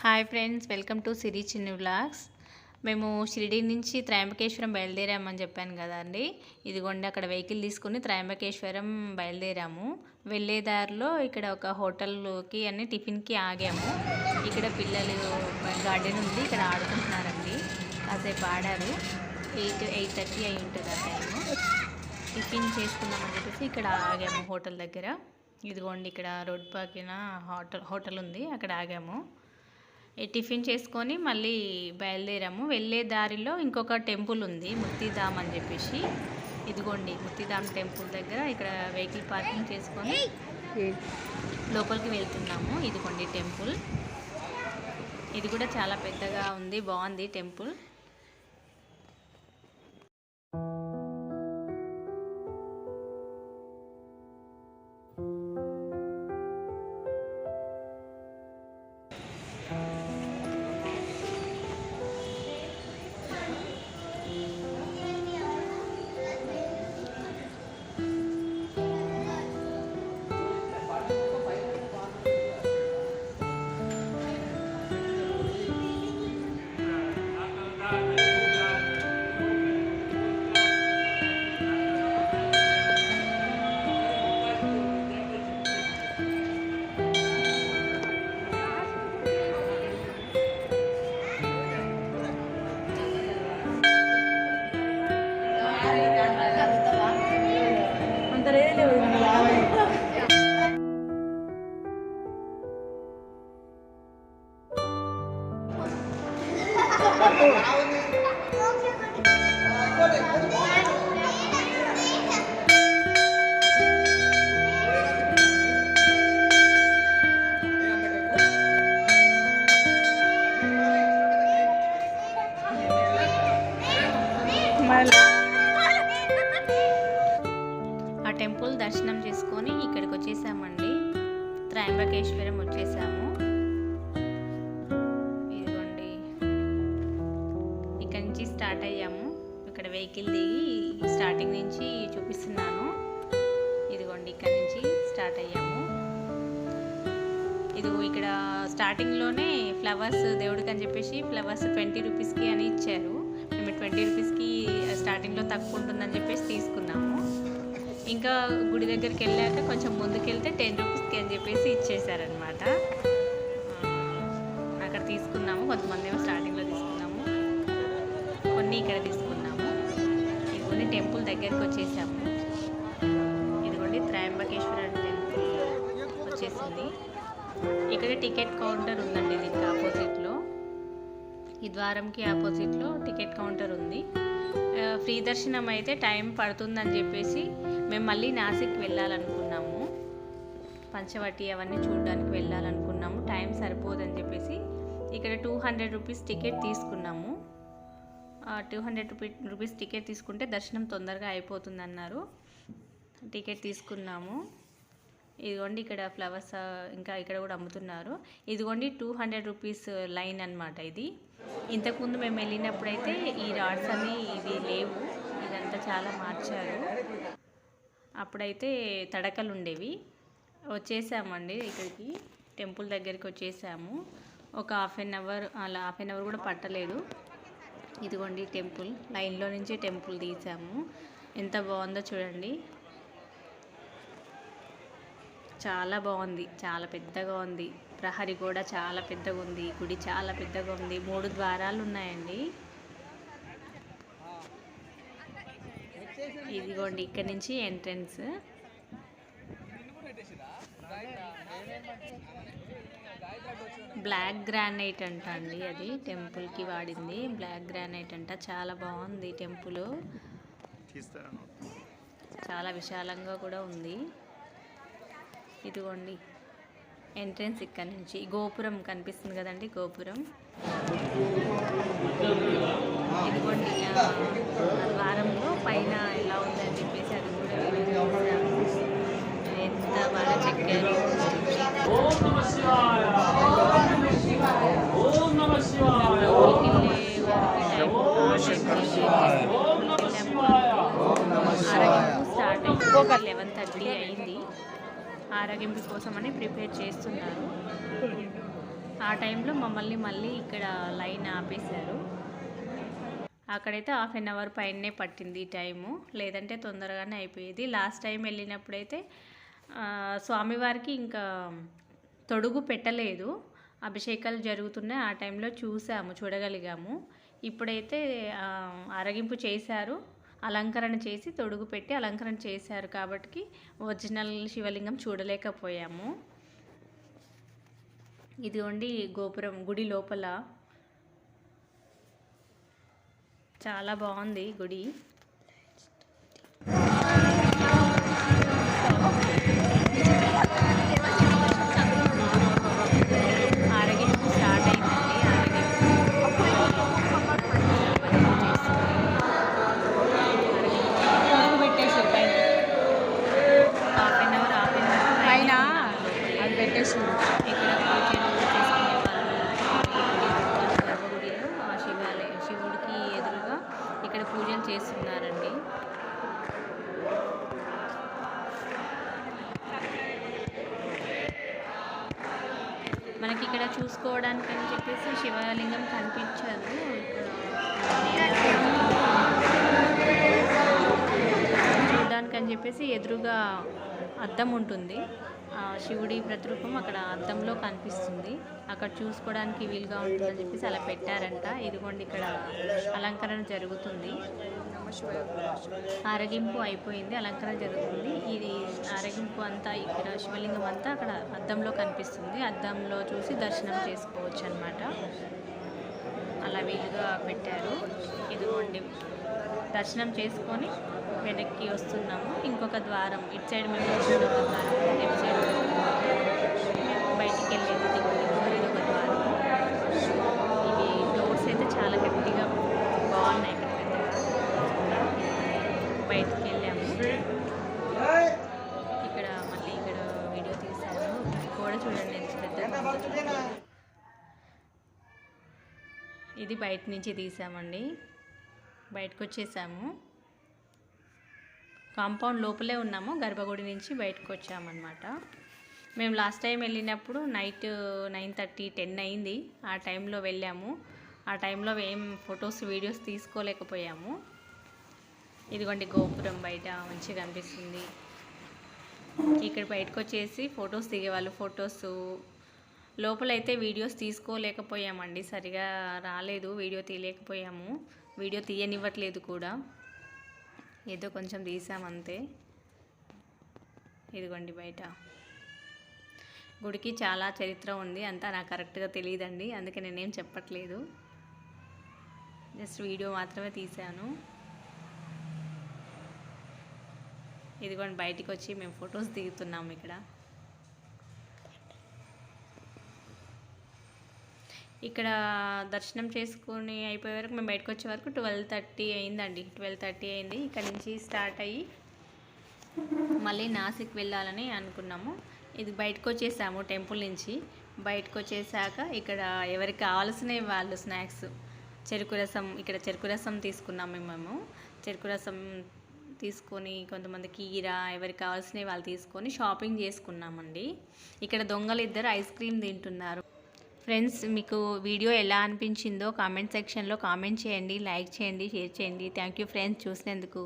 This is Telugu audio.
Hi friends welcome to Siri Chinni vlogs మేము షిరిడి నుంచి త్రయంబకేశ్వరం బయలుదేరామని చెప్పాను కదండి. ఇదిగోండి అక్కడ వెహికల్ తీసుకుని త్రయంబకేశ్వరం బయలుదేరాము. వెళ్ళే దారిలో ఇక్కడ ఒక హోటల్లోకి అని టిఫిన్కి ఆగాము. ఇక్కడ పిల్లలు గార్డెన్ ఉంది ఇక్కడ ఆడుకుంటున్నారండి. కాసేపు ఆడారు. ఎయిట్ ఎయిట్ థర్టీ అయి ఉంటుంది ఆ టైము టిఫిన్ చేసుకుందామని చెప్పేసి ఇక్కడ ఆగాము హోటల్ దగ్గర. ఇదిగోండి ఇక్కడ రోడ్ పక్కన హోటల్ హోటల్ ఉంది అక్కడ ఆగాము. టిఫిన్ చేసుకొని మళ్ళీ బయలుదేరాము. వెళ్ళే దారిలో ఇంకొక టెంపుల్ ఉంది ముత్తిధామ్ అని చెప్పేసి. ఇదిగోండి ముత్తిధామ్ టెంపుల్ దగ్గర ఇక్కడ వెహికల్ పార్కింగ్ చేసుకొని లోపలికి వెళ్తున్నాము. ఇదిగోండి టెంపుల్. ఇది కూడా చాలా పెద్దగా ఉంది బాగుంది టెంపుల్. ఆ టెంపుల్ దర్శనం చేసుకొని ఇక్కడికి వచ్చేసామండి. త్రయంబకేశ్వరం వచ్చేసాము. సైకిల్ దిగి స్టార్టింగ్ నుంచి చూపిస్తున్నాను. ఇదిగోండి ఇక్కడ నుంచి స్టార్ట్ అయ్యాము. ఇదిగో ఇక్కడ స్టార్టింగ్లోనే ఫ్లవర్స్ దేవుడికి అని చెప్పేసి ఫ్లవర్స్ ట్వంటీ రూపీస్కి అని ఇచ్చారు. మేము ట్వంటీ రూపీస్కి స్టార్టింగ్లో తక్కువ ఉంటుందని చెప్పేసి తీసుకున్నాము. ఇంకా గుడి దగ్గరికి వెళ్ళాక కొంచెం ముందుకెళ్తే టెన్ రూపీస్కి అని చెప్పేసి ఇచ్చేసారనమాట అక్కడ తీసుకున్నాము. కొంతమంది ఏమో స్టార్టింగ్లో తీసుకున్నాము. కొన్ని ఇక్కడ తీసుకున్నాము. ఇదిగోండి టెంపుల్ దగ్గరికి వచ్చేసాము. ఇదిగోండి త్రయంబకేశ్వర టెంపుల్ వచ్చేసింది. ఇక్కడ టికెట్ కౌంటర్ ఉందండి దీనికి ఆపోజిట్లో. ఈ ద్వారంకి ఆపోజిట్లో టికెట్ కౌంటర్ ఉంది. ఫ్రీ దర్శనం అయితే టైం పడుతుందని చెప్పేసి మేము మళ్ళీ నాసిక్ వెళ్ళాలనుకున్నాము. పంచవటి అవన్నీ చూడడానికి వెళ్ళాలనుకున్నాము. టైం సరిపోదని చెప్పేసి ఇక్కడ టూ హండ్రెడ్ రూపీస్ టికెట్ తీసుకున్నాము. Two hundred rupee rupees ticket తీసుకుంటే దర్శనం తొందరగా అయిపోతుంది అన్నారు టికెట్ తీసుకున్నాము. ఇదిగోండి ఇక్కడ ఫ్లవర్స్ ఇంకా ఇక్కడ కూడా అమ్ముతున్నారు. ఇదిగోండి టూ హండ్రెడ్ రూపీస్ లైన్ అన్నమాట ఇది. ఇంతకుముందు మేము వెళ్ళినప్పుడైతే ఈ రాడ్స్ అన్ని ఇవి లేవు. ఇదంతా చాలా మార్చారు. అప్పుడైతే తడకలు ఉండేవి. వచ్చేసామండి ఇక్కడికి. టెంపుల్ దగ్గరికి వచ్చేసాము. ఒక హాఫ్ అన్ అవర్ అలా హాఫ్ అన్ అవర్ కూడా పట్టలేదు. ఇదిగోండి టెంపుల్. లైన్లో నుంచి టెంపుల్ తీసాము. ఎంత బాగుందో చూడండి. చాలా బాగుంది. చాలా పెద్దగా ఉంది. ప్రహరి కూడా చాలా పెద్దగా ఉంది. గుడి చాలా పెద్దగా ఉంది. మూడు ద్వారాలు ఉన్నాయండి. ఇదిగోండి ఇక్కడ నుంచి ఎంట్రన్స్. బ్లాక్ గ్రానైట్ అంట అండి అది. టెంపుల్కి వాడింది. బ్లాక్ గ్రానైట్ అంట. చాలా బాగుంది టెంపుల్. చాలా విశాలంగా కూడా ఉంది. ఇదిగోండి. ఎంట్రన్స్ ఇక్కడ నుంచి. గోపురం కనిపిస్తుంది కదండి గోపురం. ఇదిగోండి ద్వారంలో పైన ఎలా ఉందని చెప్పేసి అది కూడా చెక్కారు లోపలికి వెళ్ళే స్టార్ట్ అయింది లెవెన్ థర్టీ అయింది ఆరగింపు కోసం అని ప్రిపేర్ చేస్తున్నారు. ఆ టైంలో మమ్మల్ని మళ్ళీ ఇక్కడ లైన్ ఆపేశారు. అక్కడైతే హాఫ్ అన్ అవర్ పైనే పట్టింది ఈ టైము. లేదంటే తొందరగానే అయిపోయేది. లాస్ట్ టైం వెళ్ళినప్పుడైతే స్వామివారికి ఇంకా తొడుగు పెట్టలేదు. అభిషేకాలు జరుగుతున్నాయి. ఆ టైంలో చూసాము చూడగలిగాము. ఇప్పుడైతే అరగింపు చేశారు. అలంకరణ చేసి తొడుగు పెట్టి అలంకరణ చేశారు కాబట్టి ఒరిజినల్ శివలింగం చూడలేకపోయాము. ఇదిగోండి గోపురం గుడి లోపల. చాలా బాగుంది గుడి. పూజలు చేస్తున్నారండి. మనకి ఇక్కడ చూసుకోవడానికి అని చెప్పేసి శివలింగం కనిపించదు. ఇక్కడ చూడడానికి అని చెప్పేసి ఎదురుగా అద్దం ఉంటుంది. శివుడి ప్రతిరూపం అక్కడ అద్దంలో కనిపిస్తుంది. అక్కడ చూసుకోవడానికి వీలుగా ఉంటుందని చెప్పేసి అలా పెట్టారంట. ఇదిగోండి ఇక్కడ అలంకరణ జరుగుతుంది. ఆరగింపు అయిపోయింది అలంకరణ జరుగుతుంది. ఇది ఆరగింపు అంతా ఇక్కడ శివలింగం అంతా అక్కడ అద్దంలో కనిపిస్తుంది. అద్దంలో చూసి దర్శనం చేసుకోవచ్చు అనమాట అలా వీలుగా పెట్టారు. ఇదిగోండి దర్శనం చేసుకొని వెనక్కి వస్తున్నాము. ఇంకొక ద్వారం ఇటు సైడ్ మేము కూడా చూడండి ఎంత ఇది బయట నుంచి తీసామండి. బయటకు వచ్చేసాము. కాంపౌండ్ లోపలే ఉన్నాము గర్భగుడి నుంచి బయటకు వచ్చామన్నమాట. మేము లాస్ట్ టైం వెళ్ళినప్పుడు నైట్ నైన్ థర్టీ టెన్ అయింది. ఆ టైంలో వెళ్ళాము. ఆ టైంలో ఏం ఫొటోస్ వీడియోస్ తీసుకోలేకపోయాము. ఇదిగోండి గోపురం బయట మంచిగా కనిపిస్తుంది. ఇక్కడ బయటకు వచ్చేసి ఫొటోస్ దిగేవాళ్ళు ఫొటోస్. లోపలైతే వీడియోస్ తీసుకోలేకపోయామండి సరిగా రాలేదు వీడియో తీయలేకపోయాము. వీడియో తీయనివ్వట్లేదు కూడా. ఏదో కొంచెం తీసామంతే. ఇదిగోండి బయట. గుడికి చాలా చరిత్ర ఉంది అంతా నాకు కరెక్ట్గా తెలియదండి అందుకే నేనేం చెప్పట్లేదు. జస్ట్ వీడియో మాత్రమే తీశాను. ఇదిగోండి బయటికి వచ్చి మేము ఫొటోస్ దిగుతున్నాము ఇక్కడ. ఇక్కడ దర్శనం చేసుకుని అయిపోయే వరకు మేము బయటకు వచ్చే వరకు ట్వెల్వ్ థర్టీ అయిందండి. ట్వెల్వ్ థర్టీ అయింది. ఇక్కడ నుంచి స్టార్ట్ అయ్యి మళ్ళీ నాసిక్ వెళ్ళాలని అనుకున్నాము. ఇది బయటకు వచ్చేసాము టెంపుల్ నుంచి. బయటకు వచ్చేసాక ఇక్కడ ఎవరికి కావాల్సినవి వాళ్ళు స్నాక్స్ చెరుకు రసం ఇక్కడ చెరుకు రసం తీసుకున్నాము మేము. చెరుకు రసం తీసుకొని కొంతమంది కీర ఎవరికి కావాల్సినవి వాళ్ళు తీసుకొని షాపింగ్ చేసుకున్నామండి. ఇక్కడ దొంగలు ఇద్దరు ఐస్ క్రీమ్ తింటున్నారు. ఫ్రెండ్స్ మీకు వీడియో ఎలా అనిపించిందో కామెంట్ సెక్షన్లో కామెంట్ చేయండి లైక్ చేయండి షేర్ చేయండి. థ్యాంక్ యూ ఫ్రెండ్స్ చూసినందుకు.